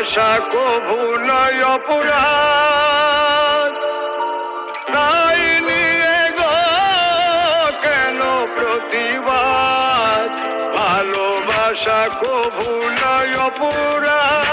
ভাষা কবু নয় অপরাধ। তাই নিয়ে কেন প্রতিবাদ? ভালোবাসা কবু নয় অপরাধ।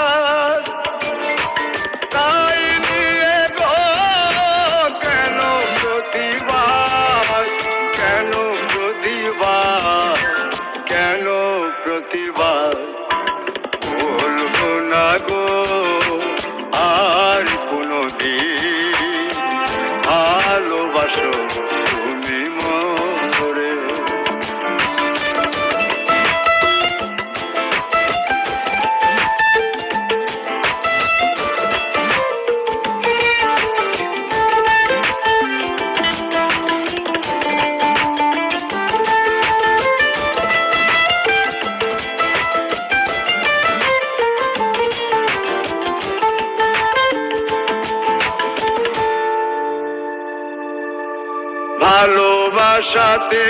ভালোবাসাতে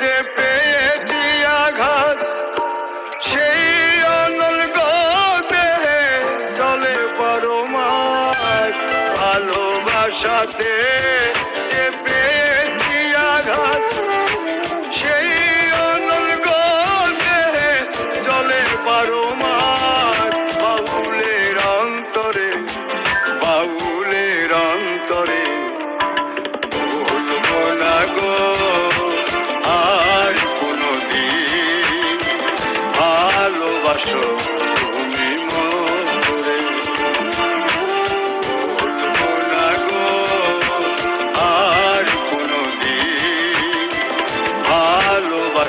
যে পেয়েছি আঘাত সেই অনল গে চলে মা ভালোবাসাতে যে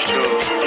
Show.